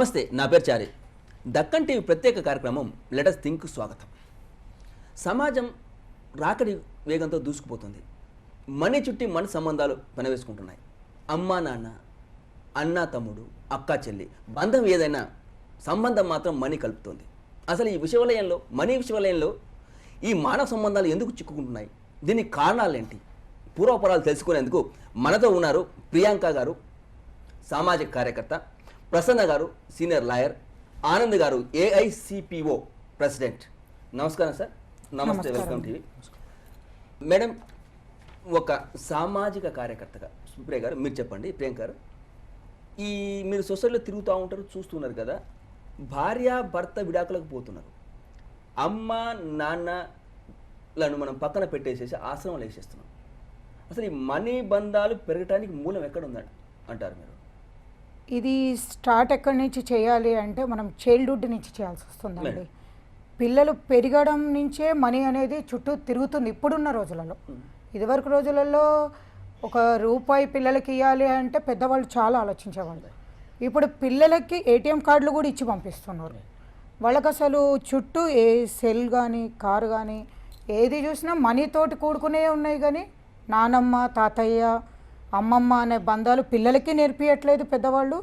నమస్తే నా పేరు చారి. దక్కన్ టీవీ ప్రత్యేక కార్యక్రమం లెటస్ థింక్ స్వాగతం. సమాజం రాకడి వేగంతో దూసుకుపోతుంది. మనీ చుట్టి మన సంబంధాలు పనివేసుకుంటున్నాయి. అమ్మా నాన్న అన్న తమ్ముడు అక్క చెల్లి బంధం ఏదైనా సంబంధం మాత్రం మనీ కలుపుతుంది. అసలు ఈ విషవలయంలో మనీ విషవలయంలో ఈ మానవ సంబంధాలు ఎందుకు చిక్కుకుంటున్నాయి? దీనికి కారణాలేంటి? పూర్వపరాలు తెలుసుకునేందుకు మనతో ఉన్నారు ప్రియాంక గారు సామాజిక కార్యకర్త ప్రసన్న గారు సీనియర్ లాయర్. ఆనంద్ గారు ఏఐసిపిఓ ప్రెసిడెంట్. నమస్కారం సార్. నమస్తే వెల్కమ్ టీవీ. మేడం ఒక సామాజిక కార్యకర్తగా సుప్రియ గారు మీరు చెప్పండి ప్రియాంక గారు. ఈ మీరు సొసైటీలో తిరుగుతూ ఉంటారు చూస్తున్నారు కదా. భార్య భర్త విడాకులకు పోతున్నారు. అమ్మ నాన్నలను మనం పక్కన పెట్టేసేసి ఆశ్రమాలు వేసేస్తున్నాం. అసలు ఈ మనీ బంధాలు పెరగటానికి మూలం ఎక్కడ ఉందండి అంటారు మీరు. ఇది స్టార్ట్ ఎక్కడి నుంచి చేయాలి అంటే మనం చైల్డ్హుడ్ నుంచి చేయాల్సి వస్తుందండి. పిల్లలు పెరగడం నుంచే మనీ అనేది చుట్టూ తిరుగుతుంది ఇప్పుడున్న రోజులలో. ఇదివరకు రోజులలో ఒక రూపాయి పిల్లలకి ఇవ్వాలి అంటే పెద్దవాళ్ళు చాలా ఆలోచించేవాళ్ళు. ఇప్పుడు పిల్లలకి ఏటీఎం కార్డులు కూడా ఇచ్చి పంపిస్తున్నారు. వాళ్ళకి అసలు చుట్టూ ఏ సెల్ కానీ కారు కానీ ఏది చూసినా మనీతోటి కూడుకునే ఉన్నాయి కానీ నానమ్మ తాతయ్య అమ్మమ్మ అనే బంధాలు పిల్లలకి నేర్పియట్లేదు పెద్దవాళ్ళు.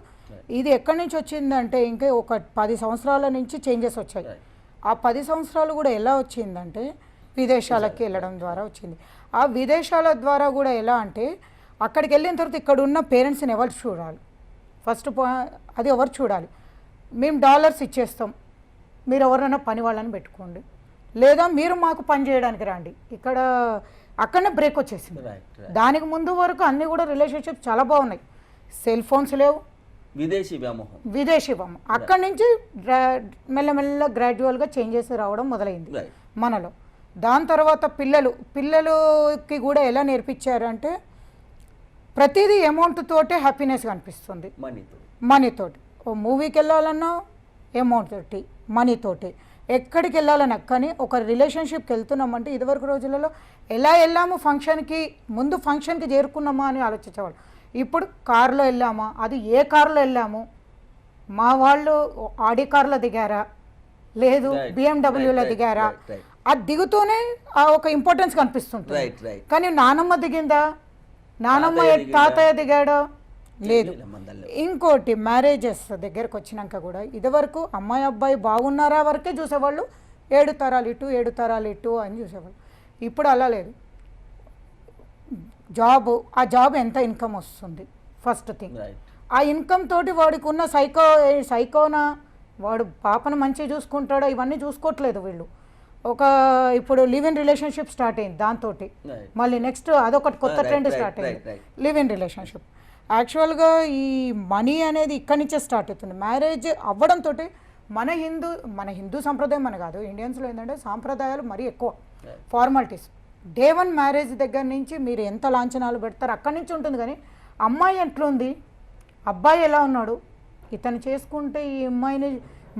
ఇది ఎక్కడి నుంచి వచ్చిందంటే ఇంకా ఒక పది సంవత్సరాల నుంచి చేంజెస్ వచ్చాయి. ఆ పది సంవత్సరాలు కూడా ఎలా వచ్చిందంటే విదేశాలకి వెళ్ళడం ద్వారా వచ్చింది. ఆ విదేశాల ద్వారా కూడా ఎలా అంటే అక్కడికి వెళ్ళిన తర్వాత ఇక్కడ ఉన్న పేరెంట్స్ని ఎవరు చూడాలి? ఫస్ట్ అది ఎవరు చూడాలి? మేము డాలర్స్ ఇచ్చేస్తాం. మీరు ఎవరైనా పని వాళ్ళని పెట్టుకోండి. లేదా మీరు మాకు పని చేయడానికి రండి. ఇక్కడ అక్కడనే బ్రేక్ వచ్చేసింది. దానికి ముందు వరకు అన్నీ కూడా రిలేషన్షిప్ చాలా బాగున్నాయి. సెల్ ఫోన్స్ లేవు. విదేశీ వ్యామోహం. విదేశీ బొమ్మ అక్కడి నుంచి గ్రా మెల్లమెల్ల గ్రాడ్యువల్గా చేంజెస్ రావడం మొదలైంది. మనలో. దాని తర్వాత పిల్లలు. పిల్లలకి కూడా ఎలా నేర్పించారంటే ప్రతిదీ అమౌంట్ తోటే హ్యాపీనెస్ కనిపిస్తుంది. మనీతో మనీతోటి ఓ మూవీకి వెళ్ళాలన్నా అమౌంట్ తోటి. మనీతోటి ఎక్కడికి వెళ్ళాలన్నా కానీ ఒక రిలేషన్షిప్కి వెళ్తున్నామంటే ఇదివరకు రోజులలో ఎలా వెళ్ళాము ఫంక్షన్కి ముందు ఫంక్షన్కి చేరుకున్నామా అని ఆలోచించేవాళ్ళు. ఇప్పుడు కారులో వెళ్ళామా? అది ఏ కారులో వెళ్ళాము? మా వాళ్ళు ఆడి కారులో దిగారా? లేదు బిఎండబ్ల్యూలో దిగారా. అది దిగుతూనే ఆ ఒక ఇంపార్టెన్స్ రైట్ కానీ నానమ్మ దిగిందా? నానమ్మ? తాతయ్య దిగాడా? లేదు. ఇంకోటి మ్యారేజెస్ దగ్గరకు వచ్చినాక కూడా ఇదివరకు అమ్మాయి అబ్బాయి బాగున్నారా వరకే చూసేవాళ్ళు. ఏడు తరాలు ఇటు ఏడు తరాలు ఇటు అని చూసేవాళ్ళు. ఇప్పుడు అలా లేదు. జాబ్ ఆ జాబ్ ఎంత ఇన్కమ్ వస్తుంది? ఫస్ట్ థింగ్ ఆ ఇన్కమ్ తోటి వాడికి ఉన్న సైకో సైకోనా వాడు పాపను మంచిగా చూసుకుంటాడా? ఇవన్నీ చూసుకోవట్లేదు వీళ్ళు. ఒక ఇప్పుడు లివ్ ఇన్ రిలేషన్షిప్ స్టార్ట్ అయింది దాంతో మళ్ళీ నెక్స్ట్ అదొకటి కొత్త ట్రెండ్ right, స్టార్ట్ అయింది. లివ్ ఇన్ రిలేషన్షిప్ యాక్చువల్గా ఈ మనీ అనేది ఇక్కడి నుంచే స్టార్ట్ అవుతుంది. మ్యారేజ్ అవ్వడంతో మన హిందూ మన హిందూ సంప్రదాయం మన కాదు ఇండియన్స్లో ఏంటంటే సాంప్రదాయాలు మరీ ఎక్కువ ఫార్మాలిటీస్ డే వన్ మ్యారేజ్ దగ్గర నుంచి మీరు ఎంత లాంఛనాలు పెడతారు అక్కడి నుంచి ఉంటుంది కానీ అమ్మాయి ఎట్లుంది? అబ్బాయి ఎలా ఉన్నాడు? ఇతను చేసుకుంటే ఈ అమ్మాయిని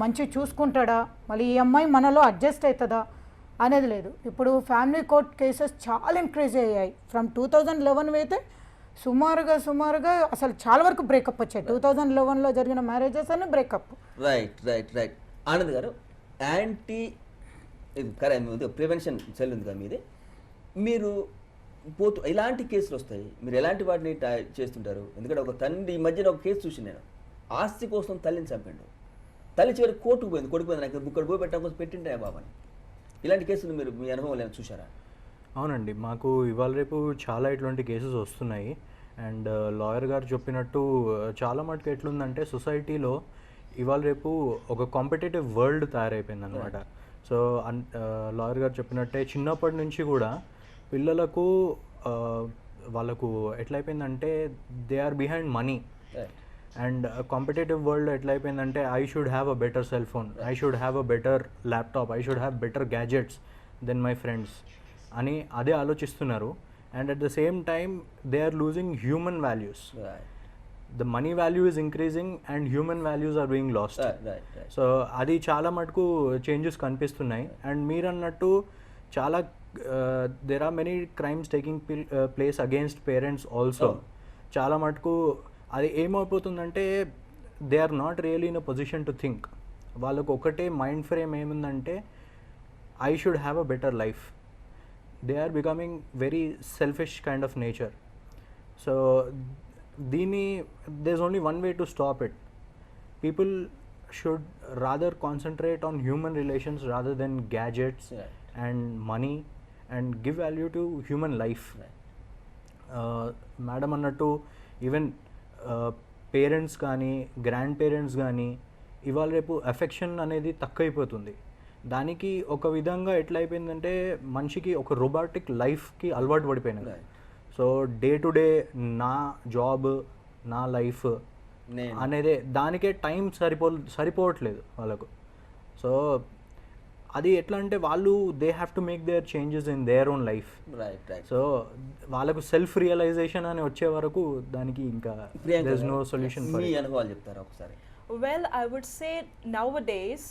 మంచి చూసుకుంటాడా? మళ్ళీ ఈ అమ్మాయి మనలో అడ్జస్ట్ అవుతుందా? అనేది లేదు. ఇప్పుడు ఫ్యామిలీ కోర్ట్ కేసెస్ చాలా ఇంక్రీజ్ అయ్యాయి. ఫ్రమ్ టూ థౌజండ్ లెవెన్ అయితే సుమారుగా సుమారుగా అసలు చాలా వరకు బ్రేకప్ వచ్చాయి. టూ థౌజండ్ లెవెన్లో జరిగిన మ్యారేజెస్ అనే breakup right right right Anand గారు యాంటీ కరెక్ట్ ప్రివెన్షన్ సెల్ ఉంది కదా మీది. మీరు పోతూ ఇలాంటి కేసులు వస్తాయి? మీరు ఎలాంటి వాటిని టా- చేస్తుంటారు? ఎందుకంటే ఒక తండ్రి ఈ మధ్యన ఒక కేసు చూసి నేను. ఆస్తి కోసం తల్లిని చంపాడు. తల్లి చివరి కోర్టుకు పోయింది. కొడుకు పోయింది. నాకు ఇక్కడ పోయి పెట్టడం కోసం పెట్టింటే బాబాని ఇలాంటి కేసులు మీరు మీ అనుభవం చూసారా అవునండి. మాకు ఇవాళ రేపు చాలా ఇట్లాంటి కేసెస్ వస్తున్నాయి. అండ్ లాయర్ గారు చెప్పినట్టు uh, చాలా మటుకు ఎట్లుందంటే సొసైటీలో ఇవాళ రేపు ఒక కాంపిటేటివ్ వరల్డ్ తయారైపోయింది అనమాట సో అన్ లాయర్ గారు చెప్పినట్టే చిన్నప్పటి నుంచి కూడా పిల్లలకు uh, వాళ్ళకు ఎట్లయిపోయిందంటే they are behind money and competitive world ఎట్లయిపోయిందంటే I should have a better cell phone I should have a better laptop I should have better gadgets than my friends అని అదే ఆలోచిస్తున్నారు. And at the same time they are losing human values the money value is increasing and human values are being lost so అది చాలా మటుకు changes కనిపిస్తున్నాయి. And మీరు అన్నట్టు చాలా there are many crimes taking place against parents also చాలా మటుకు అది ఏమైపోతుందంటే they are not really in a position to think వాళ్ళకు ఒకటే మైండ్ ఫ్రేమ్ ఏముందంటే I should have a better life they are becoming very selfish kind of nature so దీన్ని this only one way to stop it people should rather concentrate on human relations rather than gadgets. And money and give value to human life madam అన్నట్టు even parents కానీ grand parents కానీ ఇవాళ రేపు affection అనేది తక్కువైపోతుంది. దానికి ఒక విధంగా ఎట్లా అయిపోయిందంటే మనిషికి ఒక రోబాటిక్ లైఫ్కి అలవాటు పడిపోయినది. సో డే టు డే నా జాబ్ నా లైఫ్ నేను. అనేది దానికే టైం సరిపో సరిపోవట్లేదు వాళ్ళకు. సో అది ఎట్లా అంటే వాళ్ళు they have to make their changes in their own life right right so వాళ్ళకు సెల్ఫ్ రియలైజేషన్ అని వచ్చే వరకు దానికి ఇంకా నో సొల్యూషన్ అనుభవాలు చెప్తారా ఒకసారి? Well, I would say nowadays,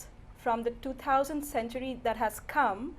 from the 2000th century that has come,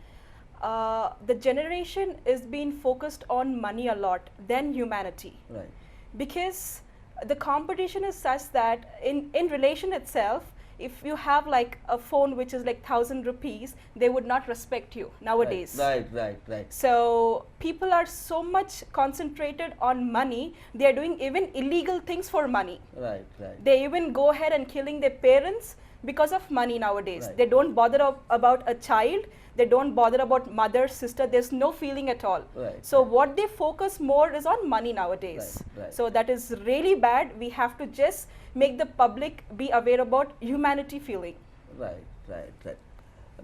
uh, the generation is being focused on money a lot than humanity. Right. Because the competition is such that in, in relation itself, if you have like a phone which is like thousand rupees, they would not respect you nowadays. Right, right, right, right. So people are so much concentrated on money, they are doing even illegal things for money. Right, right. They even go ahead and killing their parents because of money nowadays Right. they don't bother ab- about a child they don't bother about mother sister there's no feeling at all Right, so what they focus more is on money nowadays Right, right. so that is really bad we have to just make the public be aware about humanity feeling right right right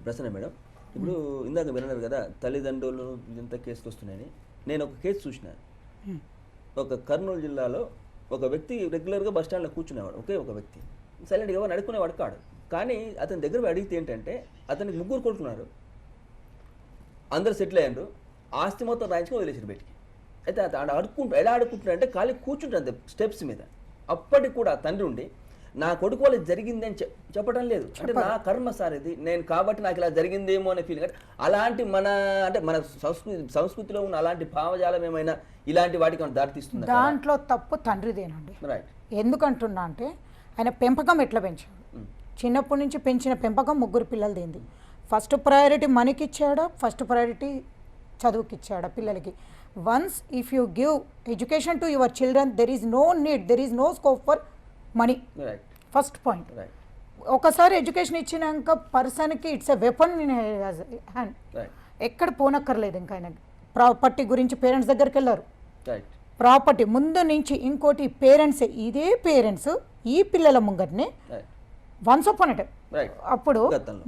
Prasanna madam ఇప్పుడు ఇందాక విన్నారు కదా తల్లిదండ్రులు ఇంత కేసులు వస్తున్నాయని నేను ఒక కేసు చూసిన ఒక కర్నూలు జిల్లాలో ఒక వ్యక్తి రెగ్యులర్గా బస్ స్టాండ్లో కూర్చునేవాడు ఒకే ఒక వ్యక్తి సైలెంట్గా ఎవరు అడుక్కునేవాడు కాడు. కానీ అతని దగ్గర అడిగితే ఏంటంటే అతనికి ముగ్గురు కొడుకున్నారు అందరు సెటిల్ అయ్యారు. ఆస్తి మొత్తం రాయించుకొని వదిలేసారు బయటికి. అయితే అత- ఆడ అడుక్కుంటా ఎలా అడుక్కుంటాడు అంటే ఖాళీ కూర్చుంటాడు అంతే స్టెప్స్ మీద. అప్పటికి కూడా తండ్రి ఉండి నా కొడుకు వాళ్ళకి జరిగింది అని చెప్- చెప్పడం లేదు. అంటే నా కర్మ సార్ ఇది నేను కాబట్టి నాకు ఇలా జరిగిందేమో అనే ఫీలింగ్ అంటే అలాంటి మన అంటే మన సంస్కృతి సంస్కృతిలో ఉన్న అలాంటి భావజాలం ఏమైనా ఇలాంటి వాటికి దారితీస్తుందా దాంట్లో తప్పు తండ్రిదేనండి. రైట్ ఎందుకంటున్నా అంటే ఆయన పెంపకం ఎట్లా పెంచాడు? చిన్నప్పటి నుంచి పెంచిన పెంపకం ముగ్గురు పిల్లలదింది ఫస్ట్ ప్రయారిటీ మనకి ఇచ్చాడా ఫస్ట్ ప్రయారిటీ చదువుకి ఇచ్చాడా పిల్లలకి once if you give education to your children there is no need there is no scope for money first point right ఒకసారి ఎడ్యుకేషన్ ఇచ్చినాక పర్సన్కి it's a weapon in hand ఎక్కడ పోనక్కర్లేదు ఇంకా ఆయన ప్రాపర్టీ గురించి పేరెంట్స్ దగ్గరికి వెళ్ళారు రైట్ ప్రాపర్టీ ముందు నుంచి ఇంకోటి పేరెంట్స్ ఇదే పేరెంట్స్ ఈ పిల్లల ముంగటిని వన్స్ అపాన్ టైం అప్పుడు.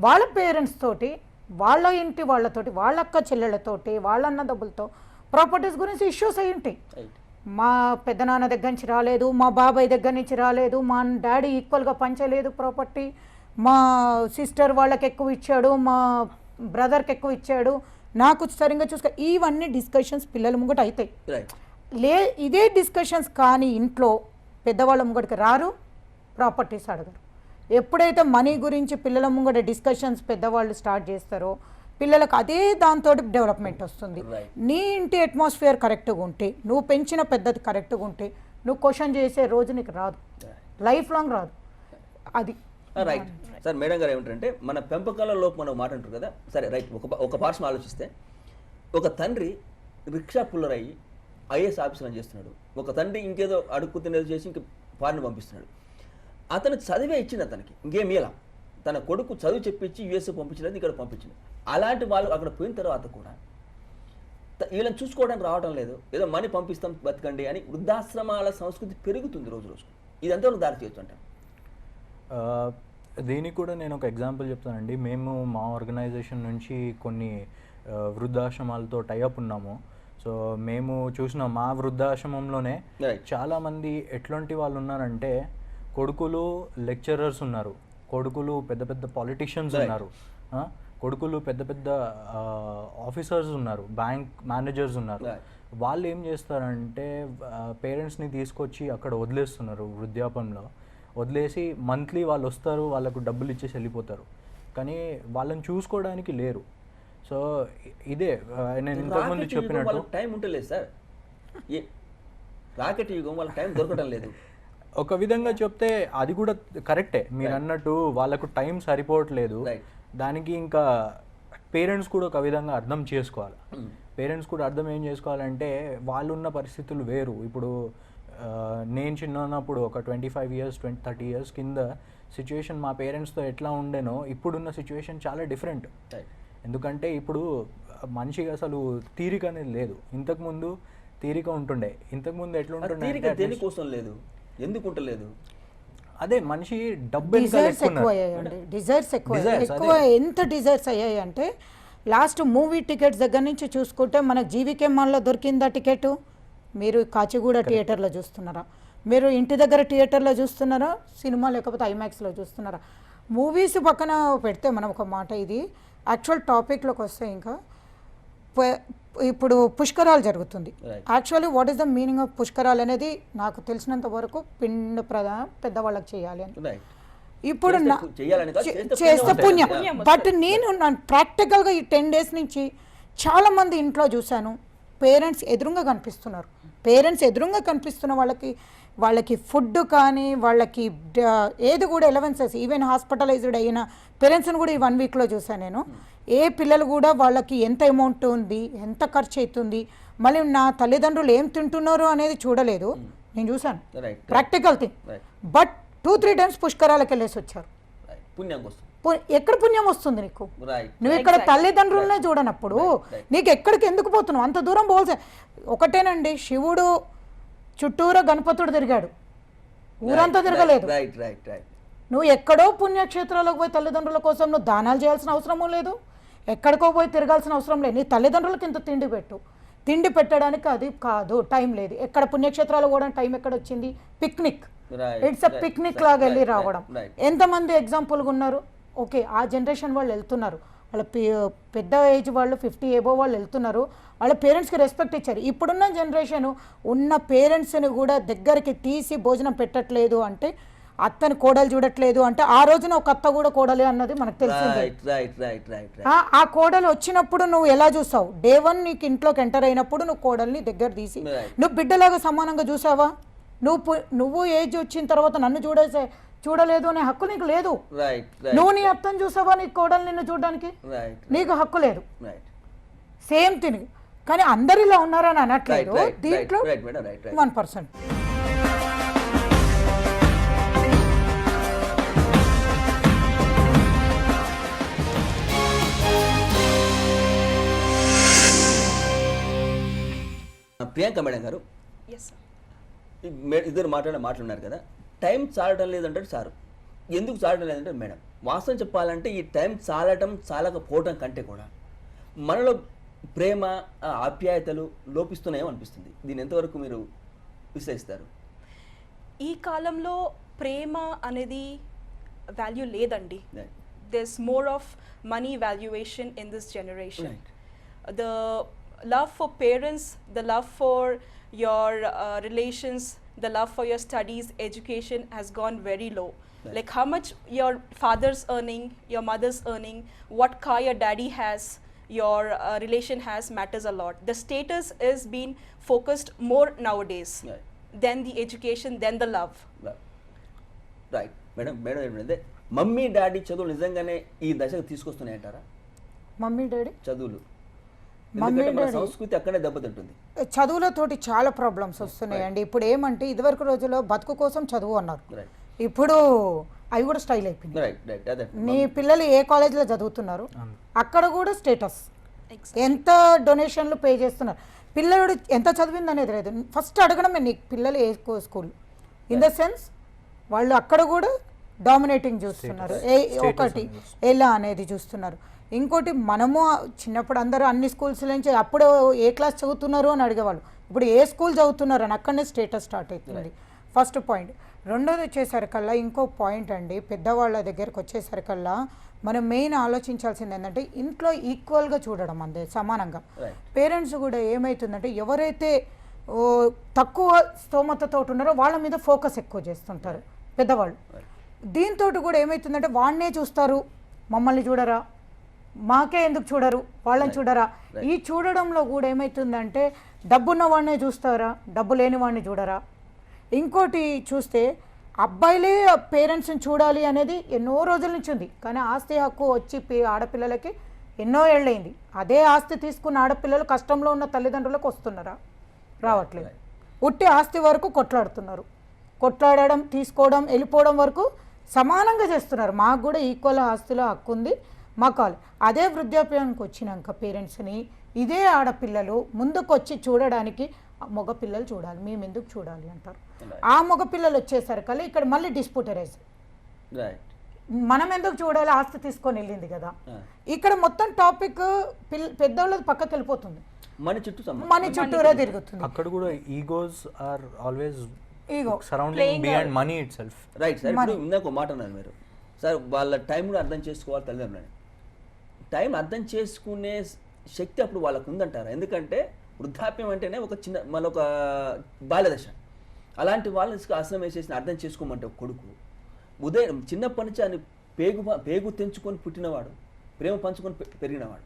వాళ్ళ పేరెంట్స్ తోటి వాళ్ళ ఇంటి వాళ్ళతోటి వాళ్ళ అక్క చెల్లెళ్ళతోటి వాళ్ళ అన్నదబ్బులతో ప్రాపర్టీస్ గురించి ఇష్యూస్ అయి ఉంటాయి. మా పెద్దనాన్న దగ్గర నుంచి రాలేదు మా బాబాయ్ దగ్గర నుంచి రాలేదు మా డాడీ ఈక్వల్గా పంచలేదు ప్రాపర్టీ మా సిస్టర్ వాళ్ళకి ఎక్కువ ఇచ్చాడు మా బ్రదర్కి ఎక్కువ ఇచ్చాడు. నాకు సరిగ్గా చూసుకో ఇవన్నీ డిస్కషన్స్ పిల్లల ముంగట అవుతాయి లే ఇదే డిస్కషన్స్ కానీ ఇంట్లో పెద్దవాళ్ళ ముంగడికి రారు. ప్రాపర్టీస్ అడగరు. ఎప్పుడైతే మనీ గురించి పిల్లల ముంగట డిస్కషన్స్ పెద్దవాళ్ళు స్టార్ట్ చేస్తారో పిల్లలకు అదే దాంతో డెవలప్మెంట్ వస్తుంది. నీ ఇంటి అట్మాస్ఫియర్ కరెక్ట్గా ఉంటే నువ్వు పెంచిన పెద్దది కరెక్ట్గా ఉంటే నువ్వు క్వశ్చన్ చేసే రోజు నీకు రాదు. లైఫ్ లాంగ్ రాదు. అది. రైట్ సార్ మేడం గారు ఏమంటారంటే మన పెంపకాల లోపు మనం మాట అంటారు కదా? సరే రైట్. ఒక ఒక పార్శ్వం ఆలోచిస్తే ఒక తండ్రి రిక్షా పుల్లర్ అయ్యి ఐఏఎస్ ఆఫీసర్ చేస్తున్నాడు. ఒక తండ్రి ఇంకేదో అడుక్కు తినేది చేసి ఇంక ఫారిన్ పంపిస్తున్నాడు. అతను చదివే ఇచ్చింది అతనికి. ఇంకేం ఇయ్యాల? తన కొడుకు చదువు చెప్పించి యూఎస్ఏ పంపించలేదు ఇక్కడ పంపించింది. అలాంటి వాళ్ళు అక్కడ పోయిన తర్వాత కూడా వీళ్ళని చూసుకోవడానికి రావడం లేదు. ఏదో మనీ పంపిస్తాం బతకండి అని వృద్ధాశ్రమాల సంస్కృతి పెరుగుతుంది రోజు రోజు ఇదంతా దారి ఆ, దీనికి కూడా నేను ఒక ఎగ్జాంపుల్ చెప్తానండి. మేము మా ఆర్గనైజేషన్ నుంచి కొన్ని వృద్ధాశ్రమాలతో టైఅప్ ఉన్నాము. సో మేము చూసిన మా వృద్ధాశ్రమంలోనే. చాలామంది ఎట్లాంటి వాళ్ళు ఉన్నారంటే కొడుకులు లెక్చరర్స్ ఉన్నారు. కొడుకులు పెద్ద పెద్ద పాలిటిషియన్స్. ఉన్నారు. కొడుకులు పెద్ద పెద్ద ఆఫీసర్స్ ఉన్నారు. బ్యాంక్ మేనేజర్స్ ఉన్నారు. వాళ్ళు ఏం చేస్తారంటే పేరెంట్స్ని తీసుకొచ్చి అక్కడ వదిలేస్తున్నారు వృద్ధాపంలో వదిలేసి మంత్లీ వాళ్ళు వస్తారు వాళ్ళకు డబ్బులు ఇచ్చేసి వెళ్ళిపోతారు. కానీ వాళ్ళని చూసుకోవడానికి లేరు. సో ఇదే నేను ఇంతకుముందు చెప్పినట్టు టైం ఉంటలేదు సార్. రాకెట్ యుగం వాళ్ళకి టైం దొరకడం లేదు. ఒక విధంగా చెప్తే అది కూడా కరెక్టే. మీరు అన్నట్టు వాళ్ళకు టైం సరిపోవట్లేదు. దానికి ఇంకా పేరెంట్స్ కూడా ఒక విధంగా అర్థం చేసుకోవాలి. పేరెంట్స్ కూడా అర్థం ఏం చేసుకోవాలంటే వాళ్ళు ఉన్న పరిస్థితులు వేరు. ఇప్పుడు నేను చిన్న ఉన్నప్పుడు ఒక twenty five years twenty thirty years కింద సిచ్యువేషన్ మా పేరెంట్స్తో ఎట్లా ఉండేనో ఇప్పుడున్న సిచ్యువేషన్ చాలా డిఫరెంట్. ఎందుకంటే ఇప్పుడు మనిషికి అసలు తీరిక అనేది లేదు. ఇంతకుముందు తీరిక ఉంటుండే. ఇంతకుముందు ఎట్లా ఉంటుండే దేనికోసం లేదు? ఎందుకు ఉంటలేదు అదే మనిషి డబ్బు డిజైర్స్ ఎక్కువ. అయ్యాయండి డిజైర్స్ ఎక్కువ. ఎక్కువ ఎంత డిజైర్స్ అయ్యాయి అంటే లాస్ట్ మూవీ టికెట్స్ దగ్గర నుంచి చూసుకుంటే మన జీవికే మాల్లో దొరికిందా టికెట్? మీరు కాచిగూడ థియేటర్లో చూస్తున్నారా? మీరు ఇంటి దగ్గర థియేటర్లో చూస్తున్నారా? సినిమా లేకపోతే ఐమాక్స్లో చూస్తున్నారా? మూవీస్ పక్కన పెడితే మనం ఒక మాట ఇది. యాక్చువల్ టాపిక్లోకి వస్తే ఇంకా ఇప్పుడు పుష్కరాలు జరుగుతుంది. Actually what is the meaning of పుష్కరాలు అనేది నాకు తెలిసినంత వరకు పిండ ప్రధాన పెద్దవాళ్ళకి చేయాలి అని. రైట్ ఇప్పుడు చేస్తే పుణ్యం. బట్ నేను నా- ప్రాక్టికల్గా ఈ టెన్ డేస్ నుంచి చాలా మంది ఇంట్లో చూశాను పేరెంట్స్ ఎదురుగా కనిపిస్తున్నారు. పేరెంట్స్ ఎదురుగా కనిపిస్తున్న వాళ్ళకి వాళ్ళకి ఫుడ్ కానీ వాళ్ళకి ఏది కూడా ఎలవెన్సెస్ ఈవెన్ హాస్పిటలైజ్డ్ అయిన పేరెంట్స్ని కూడా ఈ వన్ వీక్లో చూశాను నేను. ఏ పిల్లలు కూడా వాళ్ళకి ఎంత అమౌంట్ ఉంది ఎంత ఖర్చు అవుతుంది మళ్ళీ నా తల్లిదండ్రులు ఏం తింటున్నారు అనేది చూడలేదు. నేను చూశాను. Practical thing but two three times పుష్కరాలకు వెళ్ళేసి వచ్చారు. పుణ్యం కోసం. ఎక్కడ పుణ్యం వస్తుంది నీకు? నువ్వు ఇక్కడ తల్లిదండ్రులనే చూడనప్పుడు నీకు ఎక్కడికి ఎందుకు పోతున్నావు? అంత దూరం పోవాల్సి. ఒకటేనండి శివుడు చుట్టూరా గణపతుడు తిరిగాడు. ఊరంతా తిరగలేదు. రైట్ రైట్ రైట్ నువ్వు ఎక్కడో పుణ్యక్షేత్రాలకు పోయి తల్లిదండ్రుల కోసం నువ్వు దానాలు చేయాల్సిన అవసరమూ లేదు. ఎక్కడికో పోయి తిరగాల్సిన అవసరం లేదు. నీ తల్లిదండ్రులకు ఇంత తిండి పెట్టు. తిండి పెట్టడానికి అది కాదు. టైం లేదు. ఎక్కడ పుణ్యక్షేత్రాలు కూడా టైం ఎక్కడ వచ్చింది పిక్నిక్ ఇట్స్ అ పిక్నిక్ లాగా వెళ్ళి రావడం. ఎంతమంది ఎగ్జాంపుల్గా ఉన్నారు? ఓకే ఆ జనరేషన్ వాళ్ళు వెళ్తున్నారు. వాళ్ళ పే- పెద్ద ఏజ్ వాళ్ళు ఫిఫ్టీ ఏబో వాళ్ళు వెళ్తున్నారు. వాళ్ళ పేరెంట్స్కి రెస్పెక్ట్ ఇచ్చారు. ఇప్పుడున్న జనరేషన్ ఉన్న పేరెంట్స్ని కూడా దగ్గరికి తీసి భోజనం పెట్టట్లేదు అంటే అత్తని కోడలు చూడట్లేదు అంటే ఆ రోజున ఒక అత్త కూడా కోడలే అన్నది మనకు తెలిసిందే. Right right right right right ఆ- కోడలు వచ్చినప్పుడు నువ్వు ఎలా చూసావు డే వన్ నీకు ఇంట్లోకి ఎంటర్ అయినప్పుడు నువ్వు కోడల్ని దగ్గర తీసి. నువ్వు బిడ్డలాగా సమానంగా చూసావా? నువ్వు నువ్వు ఏజ్ వచ్చిన తర్వాత నన్ను చూడేసే చూడలేదు అనే హక్కు నీకు లేదు. నువ్వు నీ అత్తని చూసావా నీ కోడలు నిన్ను చూడడానికి? రైట్ నీకు హక్కు లేదు. రైట్ సేమ్ థింగ్ కానీ అందరిలా ఉన్నారని అనట్లేదు. రైట్ దీంట్లో right madam right right one percent Priyanka madam గారు ఇద్దరు మాట్లాడే మాట్లాడినారు కదా. టైం చాలటం లేదంటే సారు ఎందుకు చాలటం లేదంటే మేడం వాస్తవం చెప్పాలంటే ఈ టైం చాలటం చాలకపోవటం కంటే కూడా మనలో ప్రేమ ఆప్యాయతలు లోపిస్తున్నాయేమో అనిపిస్తుంది దీన్ని ఎంతవరకు మీరు విశ్లేషిస్తారు ఈ కాలంలో ప్రేమ అనేది వాల్యూ లేదండి Right. there's more of money valuation in this generation. Right. The love for parents, the love for your uh, relations, the love for your studies, education has gone very low. Right. Like how much your father's earning, your mother's earning, what car your daddy has, your uh, relation has matters a lot. The status is being focused more nowadays Right. than the education, than the love. Right madam madam ఏంటంటే mummy daddy చదువులు నిజంగానే ఈ దశకు తీసుకొస్తున్నాయి అంటారా mummy daddy చదువులు సంస్కృతి అక్కడే దెబ్బతింటుంది. చదువులతోటి చాలా ప్రాబ్లమ్స్ వస్తున్నాయండి ఇప్పుడు ఏమంటే ఇదివరకు రోజుల్లో బతుకు కోసం చదువు అన్నారు. రైట్ ఇప్పుడు అవి కూడా స్టైల్ అయిపోయినాయి. రైట్ రైట్ అదే. నీ పిల్లలు ఏ కాలేజీలో చదువుతున్నారు? అక్కడ కూడా స్టేటస్. ఎంత డొనేషన్లు పే చేస్తున్నారు? పిల్లడు ఎంత చదివింది అనేది లేదు. ఫస్ట్ అడగడమే నీ పిల్లలు ఏ స్కూ- స్కూల్ ఇన్ ద సెన్స్ వాళ్ళు అక్కడ కూడా డామినేటింగ్ చూస్తున్నారు. ఏ ఒకటి ఎలా అనేది చూస్తున్నారు. ఇంకోటి మనము చిన్నప్పుడు అందరూ అన్ని స్కూల్స్ నుంచి అప్పుడు ఏ క్లాస్ చదువుతున్నారు అని అడిగేవాళ్ళు. ఇప్పుడు ఏ స్కూల్ చదువుతున్నారు అని అక్కడనే స్టేటస్ స్టార్ట్ అవుతుంది ఫస్ట్ పాయింట్. రెండోది వచ్చేసరికల్లా ఇంకో పాయింట్ అండి పెద్దవాళ్ళ దగ్గరకు వచ్చేసరికల్లా మనం మెయిన్ ఆలోచించాల్సింది ఏంటంటే ఇంట్లో ఈక్వల్గా చూడడం అందే సమానంగా. పేరెంట్స్ కూడా ఏమవుతుందంటే ఎవరైతే ఓ, తక్కువ స్తోమతతో ఉన్నారో వాళ్ళ మీద ఫోకస్ ఎక్కువ చేస్తుంటారు పెద్దవాళ్ళు. దీంతో కూడా ఏమవుతుందంటే వాడినే చూస్తారు మమ్మల్ని చూడరా మాకే ఎందుకు చూడరు? వాళ్ళని చూడరా? ఈ చూడడంలో కూడా ఏమవుతుందంటే డబ్బున్న వాడినే చూస్తారా? డబ్బు లేని వాడిని చూడరా? ఇంకోటి చూస్తే అబ్బాయిలే పేరెంట్స్ని చూడాలి అనేది ఎన్నో రోజుల నుంచి ఉంది. కానీ ఆస్తి హక్కు వచ్చి ఆడపిల్లలకి ఎన్నో ఏళ్ళైంది అదే ఆస్తి తీసుకున్న ఆడపిల్లలు కష్టంలో ఉన్న తల్లిదండ్రులకు వస్తున్నారా? రావట్లేదు. ఉట్టి ఆస్తి వరకు కొట్లాడుతున్నారు. కొట్లాడడం తీసుకోవడం వెళ్ళిపోవడం వరకు సమానంగా చేస్తున్నారు. మాకు కూడా ఈక్వల్ ఆస్తిలో హక్కు ఉంది. మాకు కావాలి అదే వృద్ధాప్యానికి వచ్చినాక పేరెంట్స్ని ఇదే ఆడపిల్లలు ముందుకు వచ్చి చూడడానికి మగ పిల్లలు చూడాలి. మేము ఎందుకు చూడాలి అంటారు. ఆ మగ పిల్లలు వచ్చేసరికల్లా ఇక్కడ మళ్ళీ డిస్ప్యూటరైజ్ రైట్ మనం ఎందుకు చూడాలి? ఆస్తి తీసుకొని వెళ్ళింది కదా. ఇక్కడ మొత్తం టాపిక్ పిల్ల పెద్దోళ్ళది పక్కకి వెళ్ళిపోతుంది మన చుట్టూ సంబంధం. మనీ చుట్టూరా తిరుగుతుంది. అక్కడ కూడా egos are always ego surrounding beyond money itself right sir ఇప్పుడు ఇందాక ఒక మాట అన్నారు మీరు. సార్ వాళ్ళ టైం కూడా అర్థం చేసుకోవాలి తల్లిదండ్రులని. టైం అర్థం చేసుకునే శక్తి అప్పుడు వాళ్ళకు ఉందంటారు ఎందుకంటే వృద్ధాప్యం అంటేనే ఒక చిన్న మరొక బాల్యదశ. అలాంటి వాళ్ళకి ఆశ్రమం వేసేసిన అర్థం చేసుకోమంటే ఒక కొడుకు. ఉదయం చిన్నప్పటి నుంచి ఆయన పేగు పేగు తెంచుకొని పుట్టినవాడు ప్రేమ పంచుకొని పెరిగినవాడు.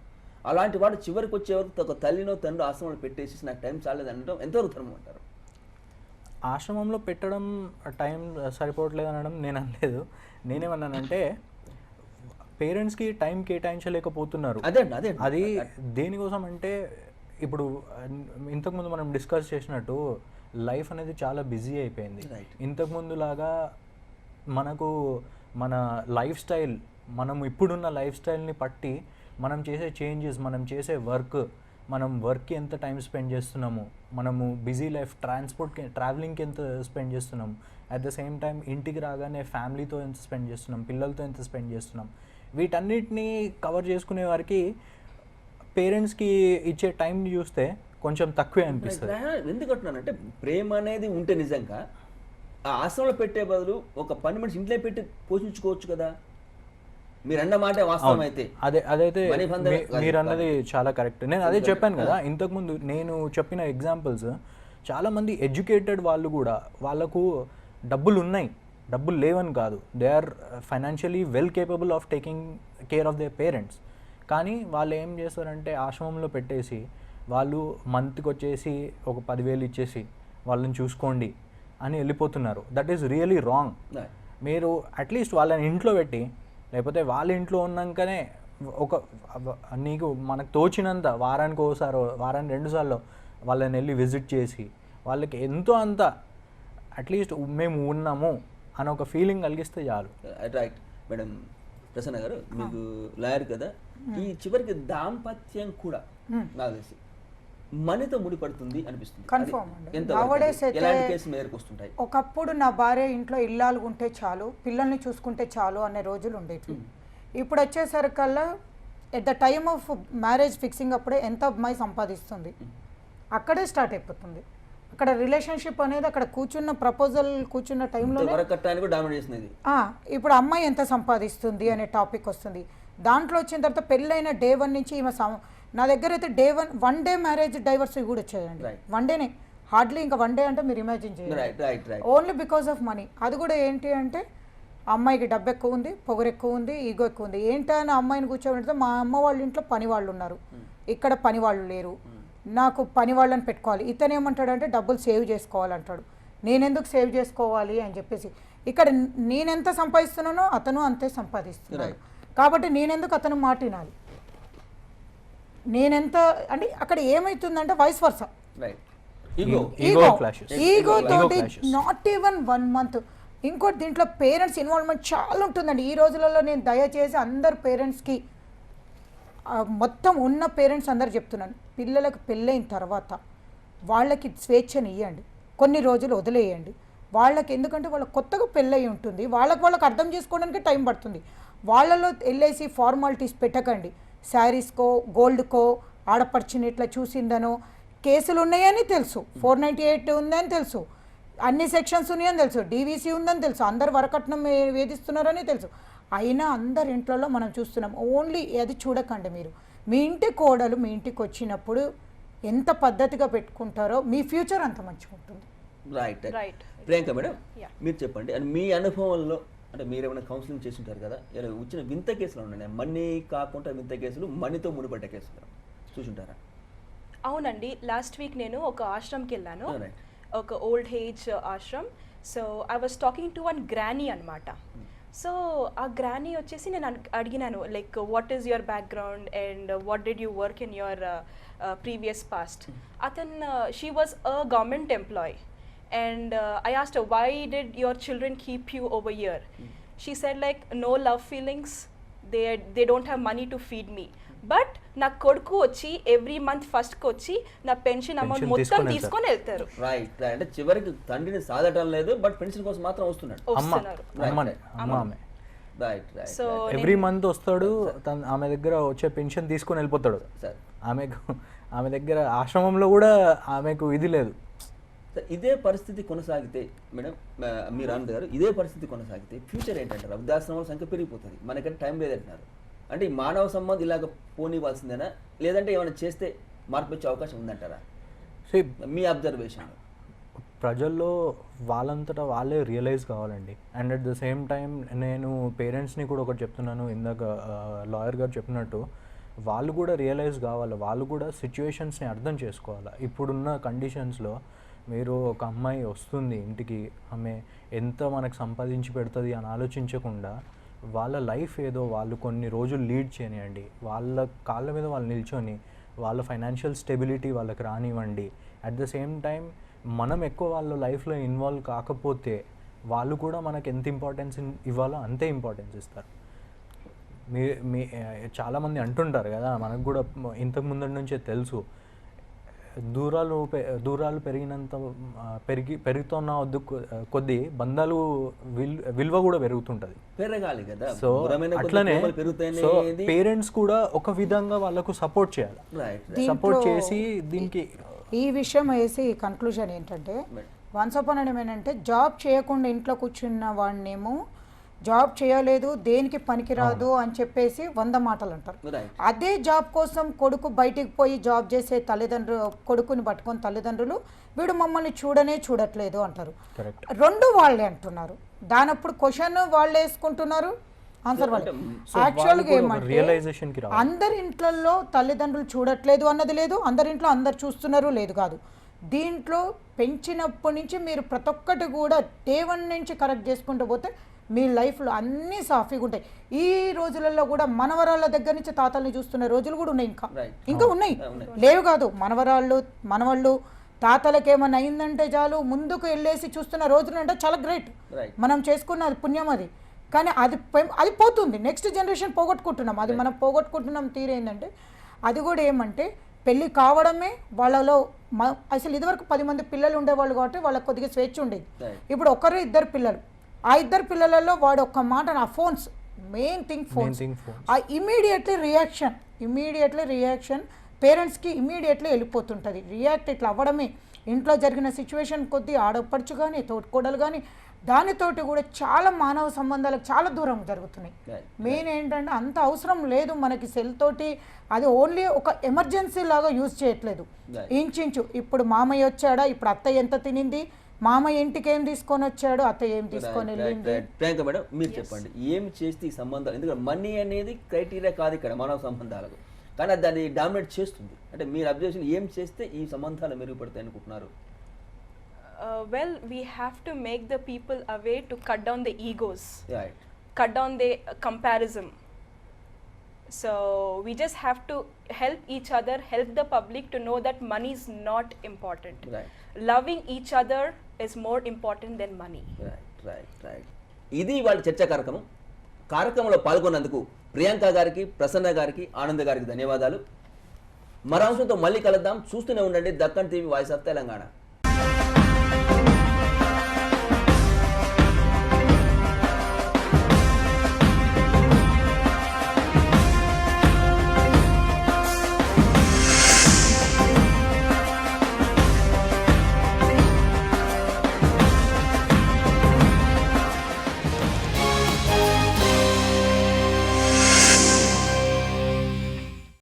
అలాంటి వాడు చివరికి వచ్చే వరకు ఒక తల్లినో తండ్రి ఆశ్రమంలో పెట్టేసి నాకు టైం చాలేదు అనడం ఎంతవరకు ధర్మం అంటారు. ఆశ్రమంలో పెట్టడం టైం సరిపోవట్లేదు అనడం నేను అనలేదు. నేనేమన్నానంటే పేరెంట్స్కి టైం కేటాయించలేకపోతున్నారు. అదే అదే దేనికోసం అంటే ఇప్పుడు ఇంతకుముందు మనం డిస్కస్ చేసినట్టు లైఫ్ అనేది చాలా బిజీ అయిపోయింది. ఇంతకుముందు లాగా మనకు మన లైఫ్ స్టైల్ మనం ఇప్పుడున్న లైఫ్ స్టైల్ని పట్టి మనం చేసే చేంజెస్ మనం చేసే వర్క్ మనం వర్క్కి ఎంత టైం స్పెండ్ చేస్తున్నాము మనము బిజీ లైఫ్ ట్రాన్స్పోర్ట్కి ట్రావెలింగ్కి ఎంత స్పెండ్ చేస్తున్నాం అట్ ద సేమ్ టైం ఇంటికి రాగానే ఫ్యామిలీతో ఎంత స్పెండ్ చేస్తున్నాం పిల్లలతో ఎంత స్పెండ్ చేస్తున్నాం వీటన్నిటిని కవర్ చేసుకునే వారికి పేరెంట్స్కి ఇచ్చే టైంని చూస్తే కొంచెం తక్కువే అనిపిస్తుంది. ఎందుకు అంటున్నానంటే ప్రేమ అనేది ఉంటే నిజంగా ఆ ఆశ్రమంలో పెట్టే బదులు ఒక పని మనిషి ఇంట్లో పెట్టి పోషించుకోవచ్చు కదా? మీరు అన్న మాట వాస్తవం అయితే. అదే అదైతే మీరు. అన్నది చాలా కరెక్ట్ నేను అదే చెప్పాను కదా ఇంతకుముందు నేను చెప్పిన ఎగ్జాంపుల్స్ చాలా మంది ఎడ్యుకేటెడ్ వాళ్ళు కూడా వాళ్ళకు డబ్బులు ఉన్నాయి డబ్బులు లేవని కాదు. They are financially well capable of taking care of their parents కానీ వాళ్ళు ఏం చేస్తారంటే ఆశ్రమంలో పెట్టేసి వాళ్ళు మంత్కి వచ్చేసి ఒక పదివేలు ఇచ్చేసి వాళ్ళని చూసుకోండి అని వెళ్ళిపోతున్నారు. That is really wrong. మీరు అట్లీస్ట్ వాళ్ళని ఇంట్లో పెట్టి లేకపోతే వాళ్ళ ఇంట్లో ఉన్నాకనే ఒక నీకు మనకు తోచినంత వారానికి ఒకసారి వారానికి రెండుసార్లు వాళ్ళని వెళ్ళి విజిట్ చేసి వాళ్ళకి ఎంతో అంత అట్లీస్ట్ మేము ఉన్నాము. అని ఒక ఫీలింగ్ కలిగిస్తే చాలు. రైట్ మేడం ప్రసన్న గారు మీకు లాయర్ కదా? ఈ చివరికి దాంపత్యం కూడా నాకు తెలిసి మనీతో ముడిపడుతుంది అనిపిస్తుంది. మేరకు వస్తుంటాయి? ఒకప్పుడు నా భార్య ఇంట్లో ఇల్లాలు ఉంటే చాలు పిల్లల్ని చూసుకుంటే చాలు అనే రోజులు ఉండేవి ఇప్పుడు వచ్చేసరికల్లా at the time of marriage fixing అప్పుడే ఎంత అమ్మాయి సంపాదిస్తుంది? అక్కడే స్టార్ట్ అయిపోతుంది. అక్కడ రిలేషన్షిప్ అనేది అక్కడ కూర్చున్న ప్రపోజల్ కూర్చున్న ఆ, ఇప్పుడు అమ్మాయి ఎంత సంపాదిస్తుంది అనే టాపిక్ వస్తుంది. దాంట్లో వచ్చిన తర్వాత పెళ్ళైన డే వన్ నుంచి ఈమె నా దగ్గర అయితే day one one day marriage divorce కూడా వచ్చాయండి. వన్ డేనే హార్డ్లీ ఇంకా వన్ డే అంటే మీరు ఇమాజిన్ చేయండి ఓన్లీ బికాస్ ఆఫ్ మనీ అది కూడా ఏంటి అంటే అమ్మాయికి డబ్బు ఎక్కువ ఉంది పొగరు ఎక్కువ ఉంది ఈగో ఎక్కువ ఉంది. ఏంటని అమ్మాయిని కూర్చోబెడితే మా అమ్మ వాళ్ళ ఇంట్లో పని వాళ్ళు ఉన్నారు. ఇక్కడ పని వాళ్ళు లేరు. నాకు పని వాళ్ళని పెట్టుకోవాలి. ఇతను ఏమంటాడంటే డబ్బులు సేవ్ చేసుకోవాలంటాడు. నేనెందుకు సేవ్ చేసుకోవాలి? అని చెప్పేసి. ఇక్కడ నేనెంత సంపాదిస్తున్నానో అతను అంతే సంపాదిస్తున్నాడు. కాబట్టి నేనెందుకు అతను మాట వినాలి? నేనెంత అంటే అక్కడ ఏమవుతుందంటే వైస్ వర్స. ఈగో తోటి. నాట్ ఈవెన్ వన్ మంత్ ఇంకోటి దీంట్లో పేరెంట్స్ ఇన్వాల్వ్మెంట్ చాలా ఉంటుందండి. ఈ రోజులలో నేను దయచేసి అందరు పేరెంట్స్కి మొత్తం ఉన్న పేరెంట్స్ అందరు చెప్తున్నాను. పిల్లలకు పెళ్ళైన తర్వాత వాళ్ళకి స్వేచ్ఛని ఇవ్వండి కొన్ని రోజులు వదిలేయండి. వాళ్ళకి ఎందుకంటే వాళ్ళకి కొత్తగా పెళ్ళై ఉంటుంది. వాళ్ళకి వాళ్ళకి అర్థం చేసుకోవడానికి టైం పడుతుంది. వాళ్ళలో వెళ్ళేసి ఫార్మాలిటీస్ పెట్టకండి. శారీస్కో గోల్డ్కో ఆడపడిచిన ఇట్లా చూసిందనో కేసులు ఉన్నాయని తెలుసు. ఫోర్ నైంటీ ఎయిట్ ఉందని తెలుసు. అన్ని సెక్షన్స్ ఉన్నాయని తెలుసు. డీవీసీ ఉందని తెలుసు. అందరు వరకట్నం వేధిస్తున్నారని తెలుసు. అయినా అందరి ఇంట్లో మనం చూస్తున్నాం. ఓన్లీ అది చూడకండి మీరు. మీ ఇంటి కోడలు మీ ఇంటికి వచ్చినప్పుడు ఎంత పద్ధతిగా పెట్టుకుంటారో మీ ఫ్యూచర్ అంత మంచిగా ఉంటుంది. Right Right. ప్రియాంక మేడం. మీరు చెప్పండి అండ్ మీ అనుభవంలో అంటే మీరు ఏమైనా కౌన్సిలింగ్ చేసి ఉంటారు కదా ఇలా వచ్చిన వింత కేసులు ఉన్నాయి. మనీ కాకుండా వింత కేసులు మనీతో ముడిపడ్డ కేసులు చూసుంటారా? అవునండి. లాస్ట్ వీక్ నేను ఒక ఆశ్రమంకి వెళ్ళాను. Alright. ఒక old age ashram. So I was talking to one granny అనమాట సో ఆ గ్రానీ వచ్చేసి నేను అడిగ్- అడిగినాను like what is your background and what did you work in your previous past అతను she was a government employee and uh, I asked her, why did your children keep you over here? She said, like, no love feelings. They they don't have money to feed me. but నా కొడుకు వచ్చి every month ఫస్ట్కి వచ్చి నా pension amount Pension మొత్తం తీసుకొని తీసుకొని వెళ్తారు. రైట్ అంటే చివరికి తండ్రిని సాధటం లేదు బట్ పెన్షన్ కోసం మాత్రం వస్తున్నాడు. అమ్మ వస్తున్నారు అమ్మనే అమ్మ. ఆమె right right so every month వస్తాడు తన ఆమె దగ్గర వచ్చే పెన్షన్ తీసుకొని వెళ్ళిపోతాడు. సార్ ఆమెకు ఆమె దగ్గర ఆశ్రమంలో కూడా ఆమెకు ఇది లేదు. సార్ ఇదే పరిస్థితి కొనసాగితే మేడం ఆ, మీరు గారు ఇదే పరిస్థితి కొనసాగితే ఫ్యూచర్ ఏంటంటారు వృద్ధాశ్రమాల సంఖ్య పెరిగిపోతుంది. మనకంటే టైం లేదంటున్నారు అంటే ఈ మానవ సంబంధం ఇలాగ పోనివ్వాల్సిందేనా? లేదంటే ఏమైనా చేస్తే మార్పు వచ్చే అవకాశం ఉందంటారా? సో మీ అబ్జర్వేషన్ ప్రజల్లో వాళ్ళంతటా వాళ్ళే రియలైజ్ కావాలండి. And at the same time నేను పేరెంట్స్ని కూడా ఒకటి చెప్తున్నాను ఇందాక లాయర్ గారు చెప్పినట్టు వాళ్ళు కూడా రియలైజ్ కావాలి వాళ్ళు కూడా సిచ్యువేషన్స్ని అర్థం చేసుకోవాలి. ఇప్పుడున్న కండిషన్స్లో మీరు ఒక అమ్మాయి వస్తుంది ఇంటికి ఆమె ఎంత మనకు సంపాదించి పెడుతుంది అని ఆలోచించకుండా వాళ్ళ లైఫ్ ఏదో వాళ్ళు కొన్ని రోజులు లీడ్ చేయనివ్వండి వాళ్ళ కాళ్ళ మీద వాళ్ళు నిల్చొని వాళ్ళ ఫైనాన్షియల్ స్టెబిలిటీ వాళ్ళకి రానివ్వండి. అట్ ద సేమ్ టైం మనం ఎక్కువ వాళ్ళ లైఫ్లో ఇన్వాల్వ్ కాకపోతే వాళ్ళు కూడా మనకు ఎంత ఇంపార్టెన్స్ ఇవ్వాలో అంతే ఇంపార్టెన్స్ ఇస్తారు. మీ మీ చాలామంది అంటుంటారు కదా మనకు కూడా ఇంతకు ముందరి నుంచే తెలుసు. దూరాలు పె- దూరాలు పెరిగినంత పెరిగి పెరుగుతున్న కొద్దీ బంధాలు విల్ విలువ కూడా పెరుగుతుంటుంది. పెరగాలి కదా. సో అట్లనే సో పేరెంట్స్ కూడా ఒక విధంగా వాళ్ళకు సపోర్ట్ చేయాలి. రైట్ సపోర్ట్ చేసి దీనికి ఈ విషయం వేసి కన్క్లూజన్ ఏంటంటే. వన్స్ అపాన్ ఏంటంటే జాబ్ చేయకుండా ఇంట్లో కూర్చున్న వాడినేమో జాబ్ చేయలేదు దేనికి పనికిరాదు అని చెప్పేసి వంద మాటలు అంటారు అదే జాబ్ కోసం కొడుకు బయటికి పోయి జాబ్ చేసే తల్లిదండ్రులు కొడుకుని పట్టుకొని తల్లిదండ్రులు వీడు మమ్మల్ని చూడనే చూడట్లేదు అంటారు. రెండు వాళ్ళే అంటున్నారు. దానప్పుడు క్వశ్చన్ వాళ్ళు వేసుకుంటున్నారు. ఆన్సర్ వాళ్ళు. యాక్చువల్గా ఏమంటే అందరి ఇంట్లలో తల్లిదండ్రులు చూడట్లేదు అన్నది లేదు అందరి ఇంట్లో అందరు చూస్తున్నారు లేదు కాదు. దీంట్లో పెంచినప్పటి నుంచి మీరు ప్రతి ఒక్కటి కూడా డే వన్ నుంచి కరెక్ట్ చేసుకుంటూ పోతే మీ లైఫ్లో అన్నీ సాఫీగా ఉంటాయి. ఈ రోజులలో కూడా మనవరాళ్ళ దగ్గర నుంచి తాతల్ని చూస్తున్న రోజులు కూడా ఉన్నాయి ఇంకా. ఇంకా ఉన్నాయి. లేవు కాదు. మనవరాళ్ళు మనవాళ్ళు తాతలకి ఏమన్నా అయిందంటే చాలు ముందుకు వెళ్ళేసి చూస్తున్న రోజులు అంటే చాలా గ్రేట్ రైట్ మనం చేసుకున్న పుణ్యం అది. కానీ అది అది పోతుంది. నెక్స్ట్ జనరేషన్ పోగొట్టుకుంటున్నాం. అది మనం పోగొట్టుకుంటున్నాం తీరేందంటే అది కూడా ఏమంటే పెళ్ళి కావడమే వాళ్ళలో అసలు ఇదివరకు పది మంది పిల్లలు ఉండేవాళ్ళు కాబట్టి వాళ్ళకి కొద్దిగా స్వేచ్ఛ ఉండేది. ఇప్పుడు ఒకరు ఇద్దరు పిల్లలు. ఆ ఇద్దరు పిల్లలలో వాడు ఒక్క మాట ఆ ఫోన్స్ మెయిన్ థింగ్ ఫోన్స్. ఆ ఇమీడియట్లీ రియాక్షన్ ఇమీడియట్లీ రియాక్షన్ పేరెంట్స్కి ఇమీడియట్లీ వెళ్ళిపోతుంటుంది రియాక్ట్ ఇట్లా అవ్వడమే ఇంట్లో జరిగిన సిచ్యువేషన్ కొద్దీ ఆడపడుచు కానీ తోటికోడలు కానీ దానితోటి కూడా చాలా మానవ సంబంధాలకు చాలా దూరం జరుగుతున్నాయి. మెయిన్ ఏంటంటే అంత అవసరం లేదు మనకి సెల్ తోటి అది ఓన్లీ ఒక ఎమర్జెన్సీ లాగా యూజ్ చేయట్లేదు. ఇంచించు ఇప్పుడు మామయ్య వచ్చాడా ఇప్పుడు అత్తయ్య ఎంత తినింది మామయ్య ఇంటికి ఏం తీసుకొని వచ్చాడు అత్తయ్య ఏం తీసుకొని వెళ్ళింది ప్రియాంక మేడం మీరు చెప్పండి ఏం చేస్తే ఈ సంబంధాలు ఎందుకంటే మనీ అనేది క్రైటీరియా కాదు ఇక్కడ మానవ సంబంధాలకు కానీ అది దాన్ని డామినేట్ చేస్తుంది అంటే మీరు అబ్జర్వేషన్ ఏం చేస్తే ఈ సంబంధాలు మెరుగుపడతాయి అనుకుంటున్నారు Uh, well, we have to make the people aware to cut down the egos. Right cut down the uh, comparison. So we just have to help each other, help the public to know that money is not important. Is more important than money right right right ఇది వాళ్ళ చర్చా కార్యక్రమం. కార్యక్రమంలో పాల్గొన్నందుకు ప్రియాంక గారికి ప్రసన్న గారికి ఆనంద్ గారికి ధన్యవాదాలు. మరో అంశంతో మళ్ళీ కలుద్దాం. చూస్తూనే ఉండండి Deccan TV voice of Telangana.